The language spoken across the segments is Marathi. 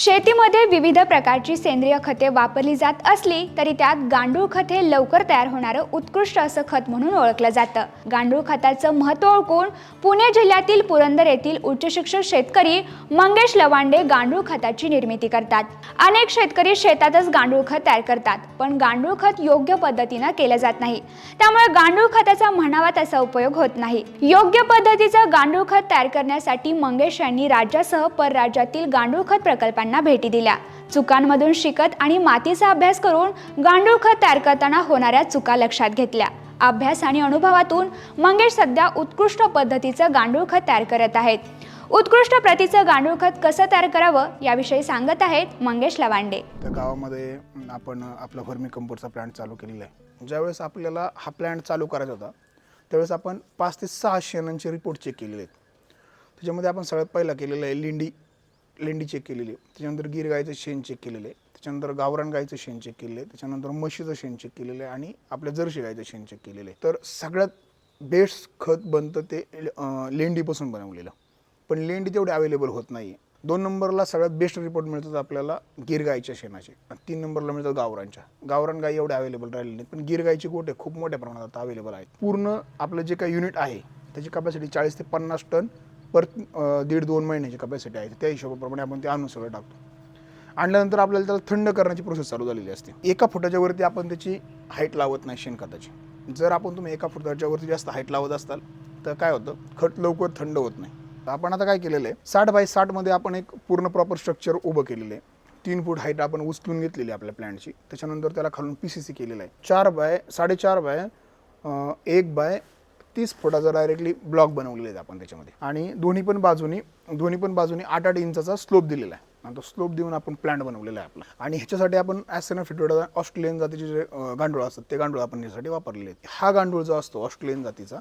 शेतीमध्ये विविध प्रकारची सेंद्रिय खते वापरली जात असली तरी त्यात गांडूळ खत हे लवकर तयार होणारं उत्कृष्ट असं खत म्हणून ओळखलं जातं. गांडूळ खताचं महत्त्व ओळखून पुणे जिल्ह्यातील पुरंदर येथील उच्च शिक्षित शेतकरी मंगेश लवांडे गांडूळ खताची निर्मिती करतात. अनेक शेतकरी शेतातच गांडूळ खत तयार करतात पण गांडूळ खत योग्य पद्धतीनं केलं जात नाही. त्यामुळे गांडूळ खताचा म्हणावा तसा उपयोग होत नाही. योग्य पद्धतीचं गांडूळ खत तयार करण्यासाठी मंगेश यांनी राज्यासह परराज्यातील गांडूळ खत प्रकल्पांना भेटी दिल्या. चुकांमधून शिकत आणि मातीचा अभ्यास करून गांडूळ खत तयार करताना होणाऱ्या चुका लक्षात घेतल्या. अभ्यास आणि अनुभवातून मंगेश सध्या उत्कृष्ट पद्धतीचं गांडूळ खत तयार करत आहेत. उत्कृष्ट प्रतीचं गांडूळ खत कसं तयार करावं याविषयी सांगत आहेत मंगेश लवांडे. त्या गावामध्ये आपण आपला फर्मी कंपोस्टचा प्लांट चालू केलेला आहे. ज्यावेळेस आपल्याला हा प्लांट चालू करायचा होता त्यावेळेस आपण पाच ते सहा शेणांचे रिपोर्ट चेक केलेले आहेत. त्याच्यामध्ये आपण सगळ्यात पहिला केलेला आहे लिंडी. लेंडी चेक केलेली आहे. त्याच्यानंतर गिर गायचं शेण चेक केलेलं आहे. त्याच्यानंतर गावरान गायचं शेण चेक केलेलं आहे. त्याच्यानंतर म्हशीचं शेण चेक केलेलं आहे आणि आपल्या जर्शी गायचं शेण चेक केलेलं आहे. तर सगळ्यात बेस्ट खत बनतं ते लेंडीपासून बनवलेलं. पण लेंडी तेवढे अवेलेबल होत नाही दोन नंबरला सगळ्यात बेस्ट रिपोर्ट मिळतात आपल्याला गिर गायच्या शेणाचे. आणि तीन नंबरला मिळतात गावरांच्या गावरान गाई एवढे अवेलेबल राहिले नाहीत. पण गिर गायचे गोटे खूप मोठ्या प्रमाणात अवेलेबल आहेत. पूर्ण आपलं जे काही युनिट आहे त्याची कपॅसिटी चाळीस ते पन्नास टन परत दीड दोन महिन्याची कपॅसिटी आहे. त्या हिशोबाप्रमाणे आपण ते आणून सगळं टाकतो. आणल्यानंतर आपल्याला त्याला थंड करण्याची प्रोसेस चालू झालेली असते. एका फुटाच्या वरती आपण त्याची हाईट लावत नाही शेणखताची. जर आपण तुम्ही एका फुटाच्या वरती जास्त हाईट लावत असाल तर काय होतं? खत लवकर थंड होत नाही. आपण आता काय केलेलं आहे? साठ बाय साठमध्ये आपण एक पूर्ण प्रॉपर स्ट्रक्चर उभं केलेलं आहे. तीन फूट हाईट आपण उचलून घेतलेली आहे आपल्या प्लॅनची त्याच्यानंतर त्याला खालून पी सी सी केलेलं आहे. चार बाय साडेचार बाय एक बाय तीस फुटाचा डायरेक्टली ब्लॉक बनवलेले आहेत आपण त्याच्यामध्ये. आणि दोन्ही पण बाजूनी दोन्ही पण बाजूनी आठ आठ इंचाचा स्लोप दिलेला आहे. आणि तो स्लोप देऊन आपण प्लांट बनवलेला आहे आपला. आणि ह्याच्यासाठी आपण ॲसेना फिटोडा ऑस्ट्रेलियन जातीचे जे गांडूळ असतात ते गांडूळ आपण यासाठी वापरलेले आहेत. हा गांडूळ जो असतो ऑस्ट्रेलियन जातीचा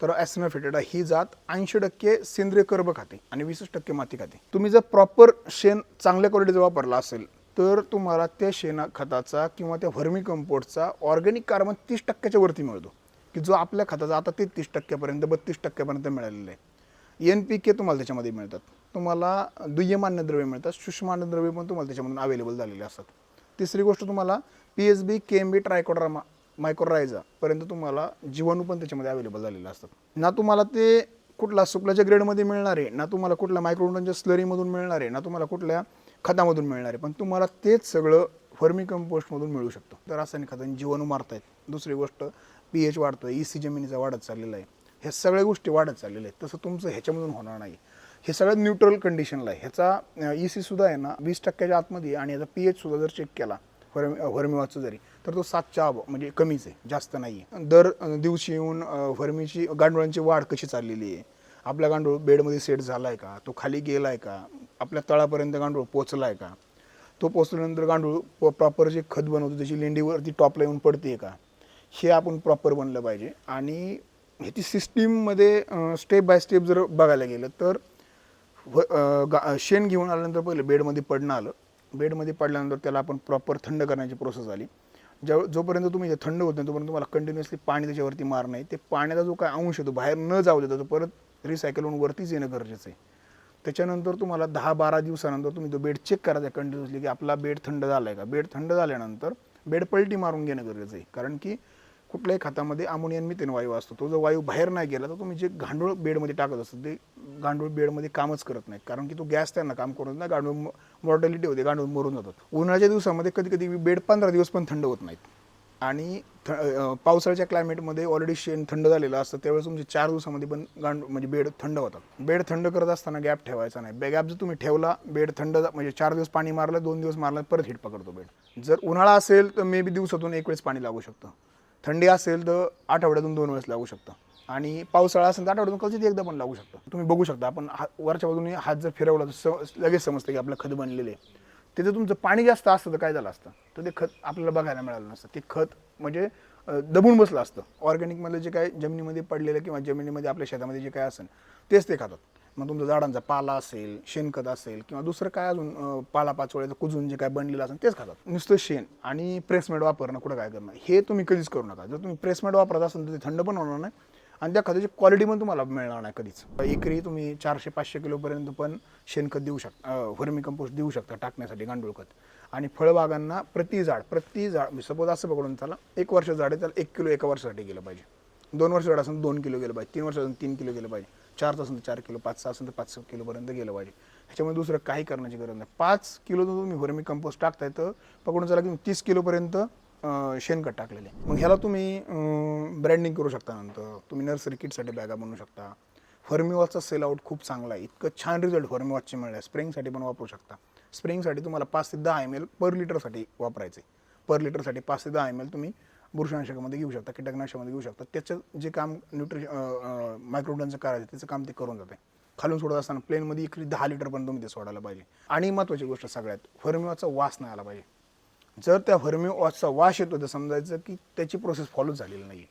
तर ॲसेना फिटेडा ही जात ऐंशी टक्के सेंद्रिय कर्ब खाते आणि वीस टक्के माती खाते. तुम्ही जर प्रॉपर शेण चांगल्या क्वालिटीचा वापरला असेल तर तुम्हाला त्या शेणा खताचा किंवा त्या व्हर्मी कंपोस्टचा ऑर्गॅनिक कार्बन तीस टक्क्याच्या वरती मिळतो. की जो आपल्या खताचा आता तेहतीस टक्क्यापर्यंत बत्तीस टक्क्यापर्यंत मिळालेलं आहे. एन पी के तुम्हाला त्याच्यामध्ये मिळतात. तुम्हाला दुय्यम अन्नद्रव्य मिळतात सूक्ष्म अन्नद्रव्य पण तुम्हाला त्याच्यामधून अवेलेबल झालेले असतात. तिसरी गोष्ट तुम्हाला P S B K M B trichoderma mycorrhiza पर्यंत तुम्हाला जीवाणू पण त्याच्यामध्ये अवेलेबल झालेले असतात. ना तुम्हाला ते कुठला सुपल्याच्या ग्रेडमध्ये मिळणार आहे ना तुम्हाला कुठल्या मायक्रोडनच्या स्लरीमधून मिळणार आहे ना तुम्हाला कुठल्या खतामधून मिळणार आहे पण तुम्हाला तेच सगळं फर्मी कंपोस्टमधून मिळू शकतं. तर रासायनिक खतांनी जीवाणू मारतायत. दुसरी गोष्ट पी एच वाढतोय ई सी जमिनीचा वाढत चाललेला आहे. ह्या सगळ्या गोष्टी वाढत चाललेल्या आहेत. तसं तुमचं ह्याच्यामधून होणार नाही. हे सगळं न्यूट्रल कंडिशनला आहे. ह्याचा ई सी सुद्धा आहे ना वीस टक्क्याच्या आतमध्ये आहे आणि याचा पी एच सुद्धा जर चेक केला व्हर्मी व्हर्मिवाचं जरी तर तो सातच्या अब म्हणजे कमीच आहे जास्त नाही आहे दर दिवशी येऊन व्हर्मीची गांडुळांची वाढ कशी चाललेली आहे? आपला गांडूळ बेडमध्ये सेट झाला आहे का? तो खाली गेला आहे का? आपल्या तळापर्यंत गांडूळ पोचला आहे का? तो पोचल्यानंतर गांडूळ प्रॉपर जे खत बनवतो त्याची लेंडीवरती टॉपला येऊन पडते का? हे आपण प्रॉपर बनलं पाहिजे. आणि ह्याची सिस्टीममध्ये स्टेप बाय स्टेप जर बघायला गेलं तर व- गा- शेण घेऊन आल्यानंतर पहिलं बेडमध्ये पडणं आलं. बेडमध्ये पडल्यानंतर त्याला आपण प्रॉपर थंड करण्याची प्रोसेस आली. ज्या जोपर्यंत तुम्ही थंड होत नाही तोपर्यंत तुम्हाला कंटिन्युअसली पाणी त्याच्यावरती मार नाही ते पाण्याचा जो काय अंश आहे तो बाहेर न जाऊ देता तो परत रिसायकल होऊन वरतीच येणं गरजेचं आहे. त्याच्यानंतर तुम्हाला दहा बारा दिवसानंतर तुम्ही तो बेड चेक करायचा कंटिन्युअसली की आपला बेड थंड झाला आहे का? बेड थंड झाल्यानंतर बेड पलटी मारून घेणं गरजेचं आहे. कारण की कुठल्याही खतामध्ये अमोनियन मिथेन वायू असतो. तो जर वायू बाहेर नाही गेला तर तुम्ही जे गांडूळ बेडमध्ये टाकत असतो ते गांडूळ बेडमध्ये कामच करत नाही कारण की तो गॅस त्यांना काम करत नाही गांडूळ मॉर्टॅलिटी होते गांडूळ मरून जातात. उन्हाळ्याच्या दिवसामध्ये कधी कधी बेड पंधरा दिवस पण थंड होत नाहीत. आणि थ पावसाळ्याच्या क्लायमेटमध्ये ऑलरेडी शेण थंड झालेलं असतं त्यावेळेस तुमचे चार दिवसामध्ये पण गांड म्हणजे बेड थंड होतात. बेड थंड करत असताना गॅप ठेवायचा नाही. गॅप जर तुम्ही ठेवला बेड थंड म्हणजे चार दिवस पाणी मारलं दोन दिवस मारलं परत हिट पकडतो बेड. जर उन्हाळा असेल तर मे बी दिवसातून एक वेळेस पाणी लागू शकतं. थंडी असेल तर आठवड्यातून दोन वेळेस लागू शकतं. आणि पावसाळा असेल तर आठवड्यातून कधीच एकदा पण लागू शकतं. तुम्ही बघू शकता आपण हा वरच्या बाजूने हात जर फिरवला तर स लगेच समजतं की आपलं खत बनलेलं आहे. तिथं तुमचं पाणी जास्त असतं तर काय झालं असतं? तर ते खत आपल्याला बघायला मिळालं नसतं. ते खत म्हणजे दबून बसलं असतं. ऑर्गॅनिकमधलं जे काय जमिनीमध्ये पडलेलं किंवा जमिनीमध्ये आपल्या शेतामध्ये जे काय असेल तेच ते खातात. मग तुमचं झाडांचा पाला असेल शेणखत असेल किंवा दुसरं काय अजून पालापाचोळ्याचं पाला पाचोळ्याचं कुजून जे काय बनलेलं असेल तेच खातात. नुसतं शेण आणि प्रेसमेड वापरणं कुठं काय करणं हे तुम्ही कधीच करू नका. जर तुम्ही प्रेसमेड वापरत असाल तर ते थंड पण होणार नाही आणि त्या खताची क्वालिटी पण तुम्हाला मिळणार नाही कधीच. एकरी तुम्ही चारशे पाचशे किलोपर्यंत पण शेणखत देऊ शकता व्हर्मी कंपोस्ट देऊ शकता टाकण्यासाठी गांडूळ खत. आणि फळबागांना प्रति झाड प्रति झाड सपोज असं पकडून त्याला एक वर्ष झाड आहे त्याला एक किलो एका वर्षासाठी गेलं पाहिजे. दोन वर्ष झाड असून दोन किलो गेलं पाहिजे तीन वर्ष असून तीन किलो गेलं पाहिजे. चार असेल तर चार किलो पाच सहा असेल तर पाच किलोपर्यंत गेलं पाहिजे. ह्याच्यामुळे दुसरं काही करण्याची गरज नाही. पाच किलो जर तुम्ही व्हर्मी कंपोस्ट टाकताय तर पकडून चला की तीस किलोपर्यंत शेणखत टाकलेले. मग ह्याला तुम्ही ब्रँडिंग करू शकता नंतर. तुम्ही नर्सरी किटसाठी बॅगा बनवू शकता. फर्मिवॉचचा सेल आउट खूप चांगला आहे. इतकं छान रिझल्ट फर्मिवॉचचे मिळाले. स्प्रिंगसाठी पण वापरू शकता. स्प्रिंगसाठी तुम्हाला पाच ते दहा एम एल पर लिटरसाठी वापरायचे पर लिटरसाठी पाच ते दहा एम एल तुम्ही बुरशनाशकामध्ये घेऊ शकता कीटकनाशकामध्ये घेऊ शकता. त्याचं जे काम न्यूट्रिशन मायक्रोडनचं करायचं त्याचं काम ते करून जाते. खालून सोडत असताना प्लेनमध्ये इकडे दहा लिटरपर्यंत तुम्ही ते सोडायला पाहिजे. आणि महत्त्वाची गोष्ट सगळ्यात फर्मिवॉचचा वास नाही आला पाहिजे. जर त्या व्हर्मी वास येतो तर समजायचं की त्याची प्रोसेस फॉलो झालेली नाही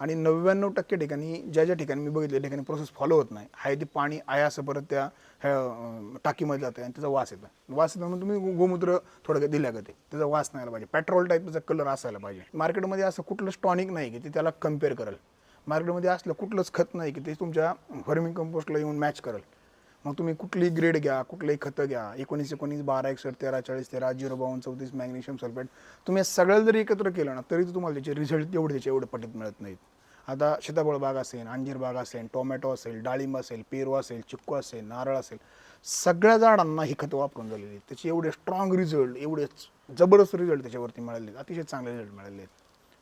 आणि नव्याण्णव टक्के ठिकाणी ज्या ज्या ठिकाणी मी बघितले ठिकाणी प्रोसेस फॉलो होत नाही हाय ते पाणी आहे असं परत त्या ह्या, टाकीमध्ये जातं आणि त्याचा वास येतो वास येतो म्हणून तुम्ही गोमूत्र थोडं काही दिल्या ते? त्याचा वास नाही आला पाहिजे. पेट्रोल टाईप त्याचा कलर असायला पाहिजे. मार्केटमध्ये असं कुठलंच टॉनिक नाही की ते त्याला कंपेअर करेल. मार्केटमध्ये असलं कुठलंच खत नाही की ते तुमच्या व्हर्मिंग कंपोस्टला येऊन मॅच करेल. मग तुम्ही कुठलीही ग्रेड घ्या कुठलंही खतं घ्या. एकोणीस एकोणीस बारा एकसष्ट तेरा चाळीस तेरा झिरो बावन्न चौतीस मॅग्नेशियम सल्फेट. तुम्ही सगळं जरी एकत्र केलं ना तरी तुम्हाला त्याचे रिझल्ट एवढे त्याचे एवढे पटीत मिळत नाहीत. आता सीताफळ बाग असेल अंजीर बाग असेल टोमॅटो असेल डाळिंब असेल पेरू असेल चिक्कू असेल नारळ असेल सगळ्या झाडांना ही खतं वापरून झालेली आहेत. त्याचे एवढे स्ट्रॉंग रिझल्ट एवढे जबरदस्त रिझल्ट त्याच्यावरती मिळाले आहेत. अतिशय चांगले रिझल्ट मिळाले आहेत.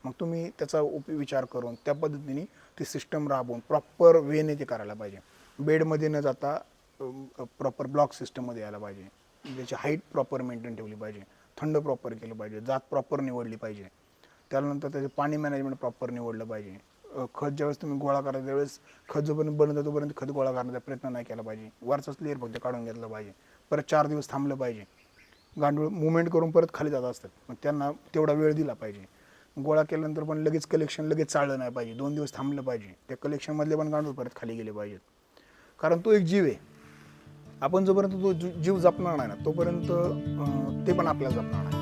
मग तुम्ही त्याचा उप विचार करून त्या पद्धतीने ती सिस्टम राबवून प्रॉपर वेने ते करायला पाहिजे. बेडमध्ये न जाता प्रॉपर ब्लॉक सिस्टममध्ये यायला पाहिजे. त्याची हाईट प्रॉपर मेंटेन ठेवली पाहिजे. थंड प्रॉपर केलं पाहिजे. जात प्रॉपर निवडली पाहिजे. त्यानंतर त्याचे पाणी मॅनेजमेंट प्रॉपर निवडलं पाहिजे. खत ज्यावेळेस तुम्ही गोळा करा त्यावेळेस खत जोपर्यंत बनतं तोपर्यंत खत गोळा करण्याचा प्रयत्न नाही केला पाहिजे. वरचाच लेअर फक्त काढून घेतलं पाहिजे. परत चार दिवस थांबलं पाहिजे. गांडूळ मुवमेंट करून परत खाली जात असतात. मग त्यांना तेवढा वेळ दिला पाहिजे. गोळा केल्यानंतर पण लगेच कलेक्शन लगेच चाललं नाही पाहिजे. दोन दिवस थांबलं पाहिजे. त्या कलेक्शनमधले पण गांडूळ परत खाली गेले पाहिजेत. कारण तो एक जीव आहे. आपण जोपर्यंत तो जीव जपणार नाही ना तोपर्यंत ते पण आपल्याला जपणार नाही.